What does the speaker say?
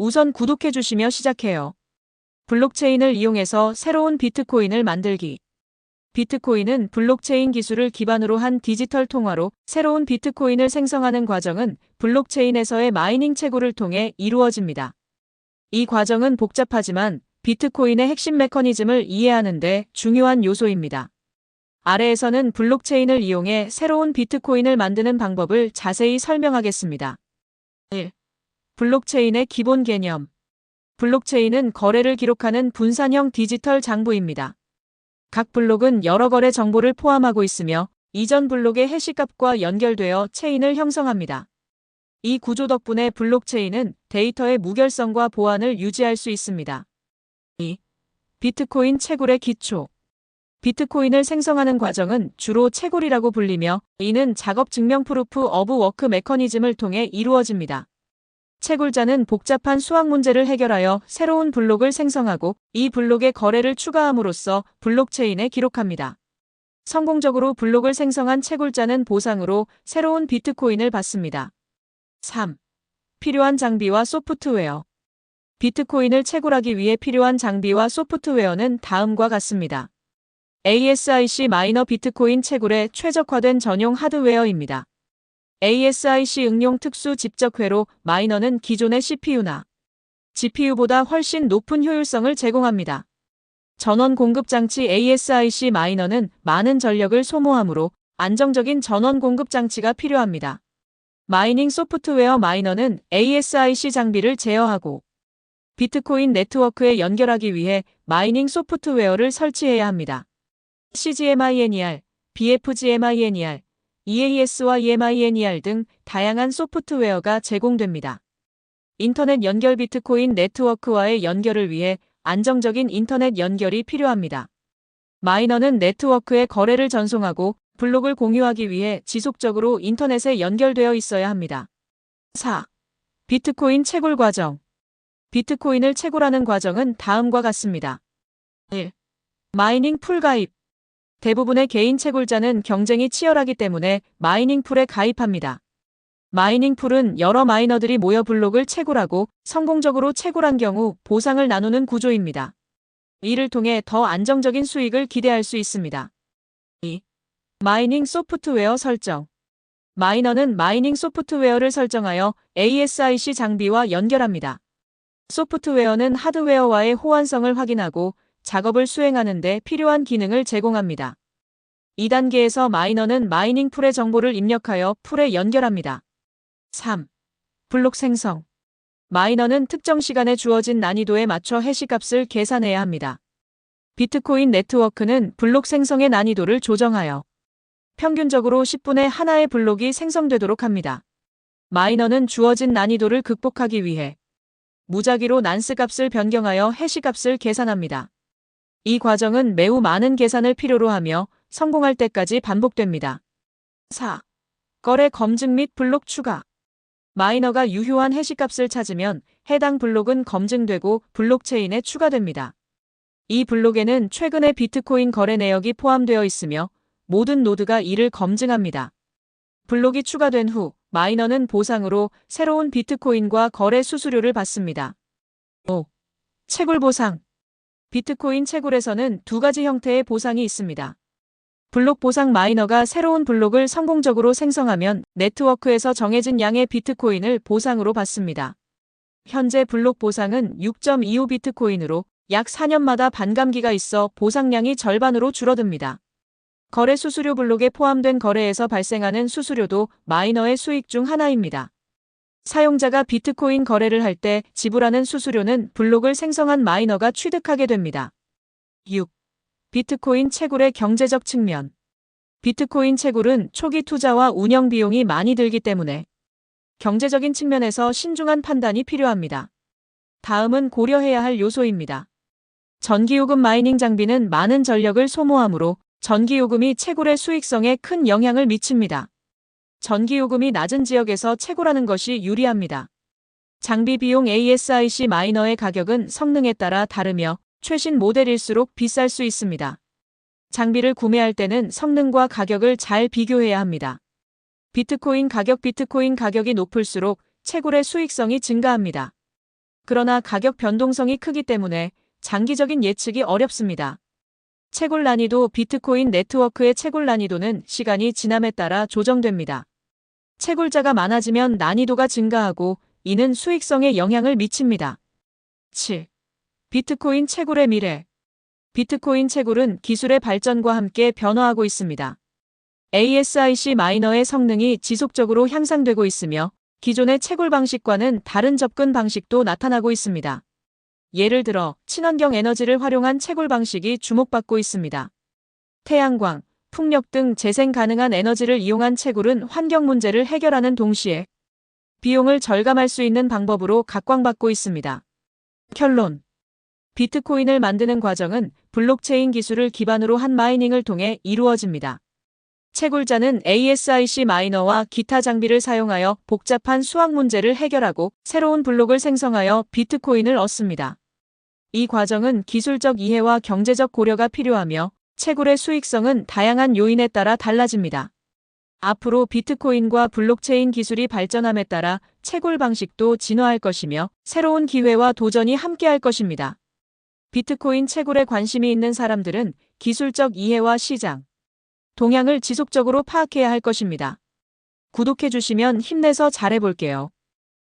우선 구독해 주시며 시작해요. 블록체인을 이용해서 새로운 비트코인을 만들기. 비트코인은 블록체인 기술을 기반으로 한 디지털 통화로 새로운 비트코인을 생성하는 과정은 블록체인에서의 마이닝 채굴을 통해 이루어집니다. 이 과정은 복잡하지만 비트코인의 핵심 메커니즘을 이해하는데 중요한 요소입니다. 아래에서는 블록체인을 이용해 새로운 비트코인을 만드는 방법을 자세히 설명하겠습니다. 1. 블록체인의 기본 개념. 블록체인은 거래를 기록하는 분산형 디지털 장부입니다. 각 블록은 여러 거래 정보를 포함하고 있으며 이전 블록의 해시값과 연결되어 체인을 형성합니다. 이 구조 덕분에 블록체인은 데이터의 무결성과 보안을 유지할 수 있습니다. 2. 비트코인 채굴의 기초. 비트코인을 생성하는 과정은 주로 채굴이라고 불리며 이는 작업 증명 프루프 어브 워크 메커니즘을 통해 이루어집니다. 채굴자는 복잡한 수학 문제를 해결하여 새로운 블록을 생성하고 이 블록에 거래를 추가함으로써 블록체인에 기록합니다. 성공적으로 블록을 생성한 채굴자는 보상으로 새로운 비트코인을 받습니다. 3. 필요한 장비와 소프트웨어. 비트코인을 채굴하기 위해 필요한 장비와 소프트웨어는 다음과 같습니다. ASIC 마이너 비트코인 채굴에 최적화된 전용 하드웨어입니다. ASIC 응용 특수 집적회로 마이너는 기존의 CPU나 GPU보다 훨씬 높은 효율성을 제공합니다. 전원 공급 장치 ASIC 마이너는 많은 전력을 소모하므로 안정적인 전원 공급 장치가 필요합니다. 마이닝 소프트웨어 마이너는 ASIC 장비를 제어하고 비트코인 네트워크에 연결하기 위해 마이닝 소프트웨어를 설치해야 합니다. CGMINER, BFGMINER, EAS와 EMINER 등 다양한 소프트웨어가 제공됩니다. 인터넷 연결 비트코인 네트워크와의 연결을 위해 안정적인 인터넷 연결이 필요합니다. 마이너는 네트워크에 거래를 전송하고 블록을 공유하기 위해 지속적으로 인터넷에 연결되어 있어야 합니다. 4. 비트코인 채굴 과정. 비트코인을 채굴하는 과정은 다음과 같습니다. 1. 마이닝 풀 가입. 대부분의 개인 채굴자는 경쟁이 치열하기 때문에 마이닝 풀에 가입합니다. 마이닝 풀은 여러 마이너들이 모여 블록을 채굴하고 성공적으로 채굴한 경우 보상을 나누는 구조입니다. 이를 통해 더 안정적인 수익을 기대할 수 있습니다. 2. 마이닝 소프트웨어 설정. 마이너는 마이닝 소프트웨어를 설정하여 ASIC 장비와 연결합니다. 소프트웨어는 하드웨어와의 호환성을 확인하고 작업을 수행하는 데 필요한 기능을 제공합니다. 2단계에서 마이너는 마이닝 풀의 정보를 입력하여 풀에 연결합니다. 3. 블록 생성. 마이너는 특정 시간에 주어진 난이도에 맞춰 해시값을 계산해야 합니다. 비트코인 네트워크는 블록 생성의 난이도를 조정하여 평균적으로 10분에 하나의 블록이 생성되도록 합니다. 마이너는 주어진 난이도를 극복하기 위해 무작위로 난스 값을 변경하여 해시 값을 계산합니다. 이 과정은 매우 많은 계산을 필요로 하며 성공할 때까지 반복됩니다. 4. 거래 검증 및 블록 추가. 마이너가 유효한 해시값을 찾으면 해당 블록은 검증되고 블록체인에 추가됩니다. 이 블록에는 최근의 비트코인 거래 내역이 포함되어 있으며 모든 노드가 이를 검증합니다. 블록이 추가된 후 마이너는 보상으로 새로운 비트코인과 거래 수수료를 받습니다. 5. 채굴 보상. 비트코인 채굴에서는 두 가지 형태의 보상이 있습니다. 블록 보상 마이너가 새로운 블록을 성공적으로 생성하면 네트워크에서 정해진 양의 비트코인을 보상으로 받습니다. 현재 블록 보상은 6.25 비트코인으로 약 4년마다 반감기가 있어 보상량이 절반으로 줄어듭니다. 거래 수수료 블록에 포함된 거래에서 발생하는 수수료도 마이너의 수익 중 하나입니다. 사용자가 비트코인 거래를 할 때 지불하는 수수료는 블록을 생성한 마이너가 취득하게 됩니다. 6. 비트코인 채굴의 경제적 측면. 비트코인 채굴은 초기 투자와 운영 비용이 많이 들기 때문에 경제적인 측면에서 신중한 판단이 필요합니다. 다음은 고려해야 할 요소입니다. 전기요금 마이닝 장비는 많은 전력을 소모하므로 전기요금이 채굴의 수익성에 큰 영향을 미칩니다. 전기요금이 낮은 지역에서 채굴하는 것이 유리합니다. 장비 비용 ASIC 마이너의 가격은 성능에 따라 다르며 최신 모델일수록 비쌀 수 있습니다. 장비를 구매할 때는 성능과 가격을 잘 비교해야 합니다. 비트코인 가격 비트코인 가격이 높을수록 채굴의 수익성이 증가합니다. 그러나 가격 변동성이 크기 때문에 장기적인 예측이 어렵습니다. 채굴 난이도 비트코인 네트워크의 채굴 난이도는 시간이 지남에 따라 조정됩니다. 채굴자가 많아지면 난이도가 증가하고 이는 수익성에 영향을 미칩니다. 7. 비트코인 채굴의 미래. 비트코인 채굴은 기술의 발전과 함께 변화하고 있습니다. ASIC 마이너의 성능이 지속적으로 향상되고 있으며 기존의 채굴 방식과는 다른 접근 방식도 나타나고 있습니다. 예를 들어 친환경 에너지를 활용한 채굴 방식이 주목받고 있습니다. 태양광, 풍력 등 재생 가능한 에너지를 이용한 채굴은 환경 문제를 해결하는 동시에 비용을 절감할 수 있는 방법으로 각광받고 있습니다. 결론. 비트코인을 만드는 과정은 블록체인 기술을 기반으로 한 마이닝을 통해 이루어집니다. 채굴자는 ASIC 마이너와 기타 장비를 사용하여 복잡한 수학 문제를 해결하고 새로운 블록을 생성하여 비트코인을 얻습니다. 이 과정은 기술적 이해와 경제적 고려가 필요하며 채굴의 수익성은 다양한 요인에 따라 달라집니다. 앞으로 비트코인과 블록체인 기술이 발전함에 따라 채굴 방식도 진화할 것이며 새로운 기회와 도전이 함께할 것입니다. 비트코인 채굴에 관심이 있는 사람들은 기술적 이해와 시장, 동향을 지속적으로 파악해야 할 것입니다. 구독해 주시면 힘내서 잘해볼게요.